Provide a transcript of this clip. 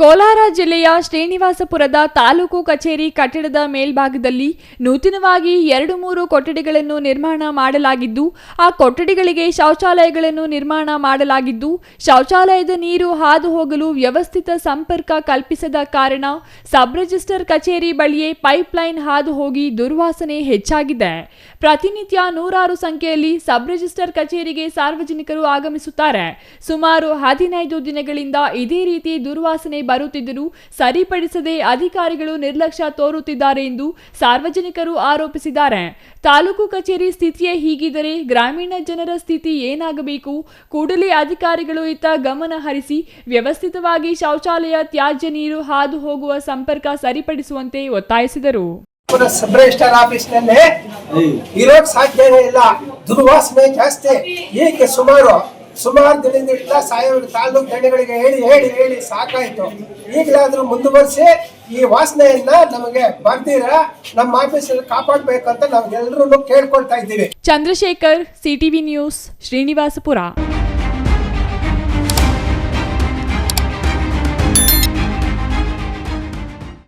ಕೋಲಾರ ಜಿಲ್ಲೆಯ ಶ್ರೀನಿವಾಸಪುರದ ತಾಲೂಕು ಕಚೇರಿ ಕಟ್ಟಡದ ಮೇಲ್ಭಾಗದಲ್ಲಿ ನೂತನವಾಗಿ ಎರಡು ಮೂರು ಕೊಠಡಿಗಳನ್ನು ನಿರ್ಮಾಣ ಮಾಡಲಾಗಿದ್ದು, ಆ ಕೊಠಡಿಗಳಿಗೆ ಶೌಚಾಲಯಗಳನ್ನು ನಿರ್ಮಾಣ ಮಾಡಲಾಗಿದ್ದು, ಶೌಚಾಲಯದ ನೀರು ಹಾದು ಹೋಗಲು ವ್ಯವಸ್ಥಿತ ಸಂಪರ್ಕ ಕಲ್ಪಿಸದ ಕಾರಣ ಸಬ್ ರಿಜಿಸ್ಟರ್ ಕಚೇರಿ ಬಳಿಯೇ ಪೈಪ್ಲೈನ್ ಹಾದು ಹೋಗಿ ದುರ್ವಾಸನೆ ಹೆಚ್ಚಾಗಿದೆ. ಪ್ರತಿನಿತ್ಯ ನೂರಾರು ಸಂಖ್ಯೆಯಲ್ಲಿ ಸಬ್ ರಿಜಿಸ್ಟರ್ ಕಚೇರಿಗೆ ಸಾರ್ವಜನಿಕರು ಆಗಮಿಸುತ್ತಾರೆ. ಸುಮಾರು ಹದಿನೈದು ದಿನಗಳಿಂದ ಇದೇ ರೀತಿ ದುರ್ವಾಸನೆ ಬರುತ್ತಿದ್ದರೂ ಸರಿಪಡಿಸದೆ ಅಧಿಕಾರಿಗಳು ನಿರ್ಲಕ್ಷ್ಯ ತೋರುತ್ತಿದ್ದಾರೆ ಎಂದು ಸಾರ್ವಜನಿಕರು ಆರೋಪಿಸಿದ್ದಾರೆ. ತಾಲೂಕು ಕಚೇರಿ ಸ್ಥಿತಿಯೇ ಹೀಗಿದ್ದರೆ ಗ್ರಾಮೀಣ ಜನರ ಸ್ಥಿತಿ ಏನಾಗಬೇಕು? ಕೂಡಲೇ ಅಧಿಕಾರಿಗಳು ಇತ್ತ ಗಮನ ಹರಿಸಿ ವ್ಯವಸ್ಥಿತವಾಗಿ ಶೌಚಾಲಯ ತ್ಯಾಜ್ಯ ನೀರು ಹಾದು ಹೋಗುವ ಸಂಪರ್ಕ ಸರಿಪಡಿಸುವಂತೆ ಒತ್ತಾಯಿಸಿದರು. ಪುರ ಸಬ್ ರಿಜಿಸ್ಟರ್ ಆಫೀಸ್ನಲ್ಲಿ ಇರೋಕ್ ಸಾಧ್ಯನೇ ಇಲ್ಲ. ದುರ್ವಾಸನೆ ಜಾಸ್ತಿ. ಏಕೆ ಸುಮಾರು ಸುಮಾರು ದಿನದಿಂದ ಸಾಯೋ ತಾಲೂಕು ತಂಡಗಳಿಗೆ ಹೇಳಿ ಹೇಳಿ ಹೇಳಿ ಸಾಕಾಯ್ತು. ಈಗಲಾದ್ರೂ ಮುಂದುವರಿಸಿ ಈ ವಾಸನೆಯನ್ನ ನಮಗೆ ಬರ್ದಿರ, ನಮ್ಮ ಆಫೀಸಲ್ಲಿ ಅಂತ ನಾವು ಎಲ್ಲರೂ ಕೇಳ್ಕೊಳ್ತಾ ಇದ್ದೀವಿ. Chandrashekar CTV news, Srinivaspur.